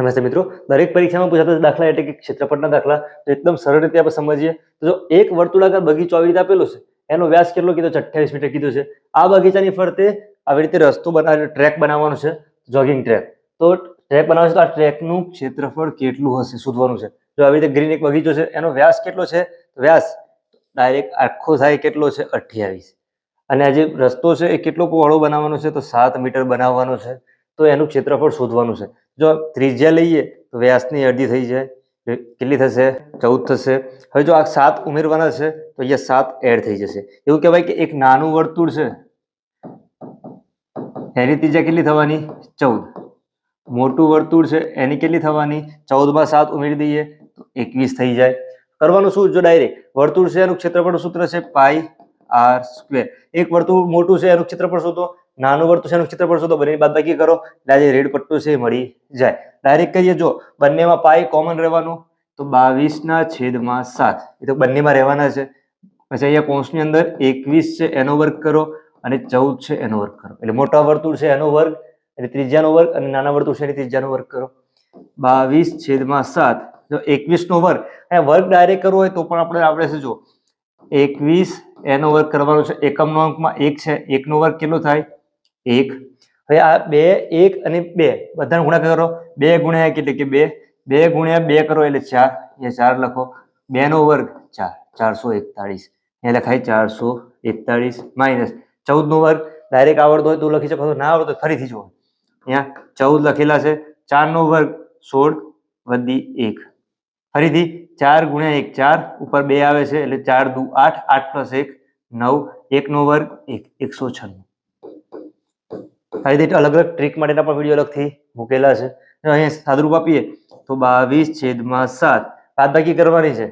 નમસ્તે મિત્રો. દરેક પરીક્ષામાં પૂછાતા દાખલા એટલે કે ક્ષેત્રફળના દાખલા, તો એકદમ સરળ રીતે આપણે સમજીએ. તો જો એક વર્તુળાકાર બગીચો આવી રીતે આપેલો છે, એનો વ્યાસ કેટલો કીધો છે? અઠ્યાવીસ મીટર કીધું છે. આ બગીચાની ફરતે આવી રીતે રસ્તો બનાવી, ટ્રેક બનાવવાનો છે, જોગિંગ ટ્રેક. તો ટ્રેક બનાવવાનો છે, તો આ ટ્રેકનું ક્ષેત્રફળ કેટલું હશે શોધવાનું છે? જો આવી રીતે ગ્રીન એક બગીચો છે, એનો વ્યાસ કેટલો છે? વ્યાસ ડાયરેક્ટ આખો થાય કેટલો છે? અઠ્યાવીસ. અને આ જે રસ્તો છે, એ કેટલો પહોળો બનાવવાનો છે? તો સાત મીટર બનાવવાનો છે. તો એનું ક્ષેત્રફળ શોધવાનું છે. જો ત્રિજ્યા લઈએ તો વ્યાસની અડધી થઈ જાય. કેટલી થશે? ચૌદ થશે. હવે જો આ સાત ઉમેરવાના છે, તો અહીંયા સાત એડ થઈ જશે. એવું કહેવાય કે એક નાનું વર્તુળ છે. એની ત્રિજ્યા કેટલી થવાની? ચૌદ. મોટું વર્તુળ છે, એની કેટલી થવાની? ચૌદમાં સાત ઉમેરી દઈએ, તો એકવીસ થઈ જાય. કરવાનું શું? જો ડાયરેક્ટ વર્તુળ છે, એનું ક્ષેત્રફળનું સૂત્ર છે, પાઈ આર સ્ક્વેર. એક વર્તુળ મોટું છે, એનું ક્ષેત્રફળ શોધો. નાનું છે એનું ક્ષેત્રફળ શોધો બંને બાદબાકી કરો. એટલે આજે રેડ પટ્ટો છે, મળી જાય. ડાયરેક્ટ કહીએ જો બંનેમાં પાઈ કોમન રહેવાનું, તો બાવીસના છેદમાં સાત. એ તો બંનેમાં રહેવાના છે. પછી અહીંયા કોન્સની અંદર એકવીસ છે, એનો વર્ગ કરો અને ચૌદ છે, એનો વર્ગ કરો. એટલે મોટા વર્તુળ છે, એનો વર્ગ એટલે ત્રીજાનો વર્ગ, અને નાના વર્તુળ છે, એની ત્રીજાનો વર્ગ કરો. બાવીસ છેદમાં સાત જો એકવીસનો વર્ગ. અહીંયા વર્ગ ડાયરેક્ટ કરવો હોય તો પણ આપણે આપણે છે જો એકવીસ, એનો વર્ગ કરવાનો છે. એકમનો અંકમાં એક છે. એકનો વર્ગ કેટલો થાય? એક. હવે આ બે, એક અને બે, બધાને ગુણાકાર કરો. બે ગુણ્યા એક એટલે કે બે. બે ગુણ્યા બે કરો એટલે ચાર. અહીંયા ચાર લખો. બે નો વર્ગ, ચાર. ચારસો એકતાળીસ. અહીંયા લખાય ચારસો એકતાળીસ માઇનસ ચૌદ નો વર્ગ. ડાયરેક્ટ આવડતો હોય તો લખી શકો ના આવડતો ફરીથી જુઓ અહીંયા ચૌદ લખેલા છે. ચાર નો વર્ગ, સોળ વધી એક. ફરીથી ચાર ગુણ્યા એક, ચાર. ઉપર બે આવે છે એટલે ચાર દુ આઠ. આઠ પ્લસ એક, નવ. એકનો વર્ગ, એક. એકસો છન્નું. આવી રીતે અલગ અલગ ટ્રીક માટેના પણ વીડિયો અલગથી મૂકેલા છે. અહીંયા સાદરૂપ આપીએ તો બાવીસ છેદમાં સાત. બાદબાકી કરવાની છે.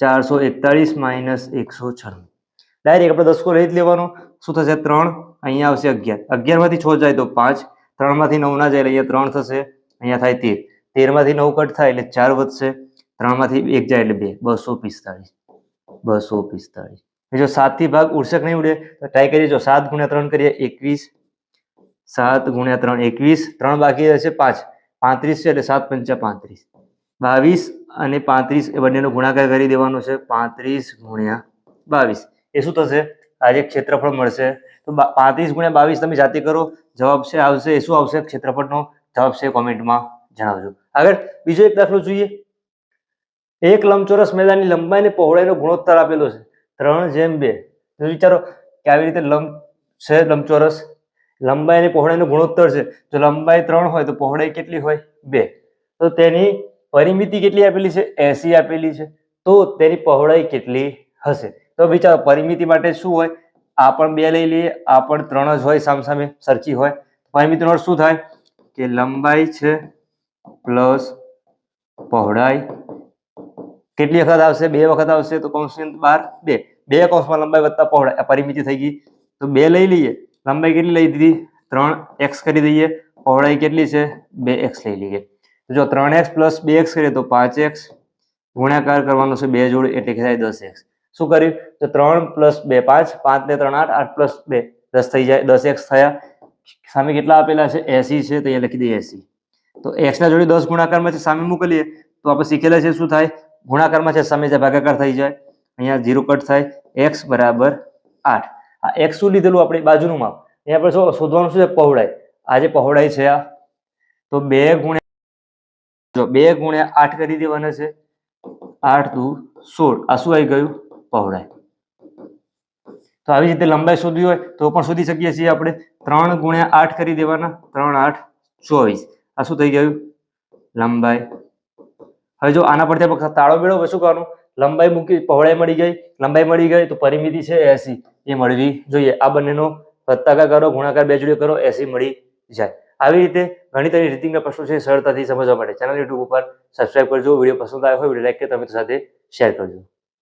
ચારસો એકતાળીસ માઇનસ એકસો છન્નું. ડાયરેક્ટ આપણે દસકો રહી જ લેવાનો. શું થશે? ત્રણ. અહીંયા આવશે અગિયાર. અગિયારમાંથી છ જાય તો પાંચ. ત્રણમાંથી નવ ના જાય એટલે અહીંયા ત્રણ થશે. અહીંયા થાય તેર. તેરમાંથી નવ કટ થાય એટલે ચાર વધશે. ત્રણમાંથી એક જાય એટલે બે. બસો પિસ્તાળીસ. બસો પિસ્તાળીસ. જો સાતથી ભાગ ઉડશે નહીં ઉડે? તો ટ્રાય કરીએ. જો સાત ગુણ્યા ત્રણ કરીએ, એકવીસ. સાત ગુણ્યા ત્રણ, એકવીસ. ત્રણ બાકી રહેશે પાંચ. પાંત્રીસ છે એટલે સાત પંચા પાંત્રીસ. બાવીસ અને પાંત્રીસ એ બંનેનો ગુણાકાર કરી દેવાનો છે પાંત્રીસ ગુણ્યા બાવીસ. એ શું થશે? આજે ક્ષેત્રફળ મળશે. તો પાંત્રીસ ગુણ્યા બાવીસ તમે જાતે કરો. જવાબ છે આવશે. એ શું આવશે? ક્ષેત્રફળનો જવાબ છે કોમેન્ટમાં જણાવજો. આગળ બીજો એક દાખલો જોઈએ. એક લંબચોરસ મેદાનની લંબાઈ અને પહોળાઈનો ગુણોત્તર આપેલો છે. ત્રણ જેમ બે. વિચારો, કે આવી રીતે લંબ છે લંબચોરસ? લંબાઈ અને પહોળાઈનો ગુણોત્તર છે. જો લંબાઈ ત્રણ હોય તો પહોળાઈ કેટલી હોય? બે. તો તેની પરિમિતિ કેટલી આપેલી છે? એસી આપેલી છે. તો તેની પહોળાઈ કેટલી હશે? તો વિચારો, પરિમિતિ માટે શું હોય? આ પણ બે લઈ લઈએ. આ પણ ત્રણ જ હોય સામસામે, સરખી હોય. પરિમિતિનો અર્થ શું થાય? કે લંબાઈ છે પ્લસ પહોળાઈ કેટલી વખત આવશે? બે વખત આવશે તો કૌંસની બાર, બે. બે કૌંસમાં લંબાઈ વધતા પહોળાઈ પરિમિતિ થઈ ગઈ. તો બે લઈ લઈએ. લંબાઈ કેટલી લઈ દીધી? ત્રણ એક્સ કરી દઈએ. પહોળાઈ કેટલી છે? બે એક્સ લઈ લઈએ. તો જો ત્રણ એક્સ પ્લસ બે એક્સ કરીએ તો પાંચ એક્સ. ગુણાકાર કરવાનો છે બે જોડે એટલે કે થાય દસ એક્સ. શું કર્યું? તો ત્રણ પ્લસ બે પાંચ પાંચ ને ત્રણ આઠ આઠ પ્લસ બે. દસ થઈ જાય, દસ એક્સ થયા. સામે કેટલા આપેલા છે? એસી છે, તો અહીંયા લખી દઈએ એસી. તો એક્સના જોડે દસ ગુણાકારમાં છે, સામે મોકલીએ, તો આપણે શીખેલા છે શું થાય? ગુણાકારમાં છે, સામે જે ભાગાકાર થઈ જાય, અહીંયા ઝીરો કટ થાય. એક્સ બરાબર આઠ. આ એક્સ લીધેલું આપણે બાજુનું માપ? એ આપણે શોધવાનું શું છે? પહોળાઈ. આ જે પહોળાઈ છે આ, તો બે ગુણ્યા જો બે ગુણ્યા આઠ કરી દેવાના છે. આઠ દુ સોળ. આ શું આવી ગયું? પહોળાઈ. તો આવી રીતે લંબાઈ શોધવી હોય તો પણ શોધી શકીએ છીએ આપણે. ત્રણ ગુણ્યા આઠ કરી દેવાના. ત્રણ આઠ ચોવીસ. આ શું થઈ ગયું? લંબાઈ. હવે જો આના પરથી આપણે તાળો મેળવો શું કરવાનું? લંબાઈ મૂકી પહોળાઈ મળી ગઈ. લંબાઈ મળી ગઈ તો પરિમિતિ છે એસી. એ મળવી જોઈએ. આ બંનેનો વત્તાકાર કરો, ગુણાકાર, બે જોડે કરો, એસી મળી જાય. આવી રીતે ઘણી તરી રીતિંગના પ્રશ્નો છે સરળતાથી સમજવા માટે. ચેનલ યુટ્યુબ ઉપર સબસ્ક્રાઈબ કરજો. વીડિયો પસંદ આવ્યો હોય વીડિયો લાઈક કે તમે સાથે શેર કરજો.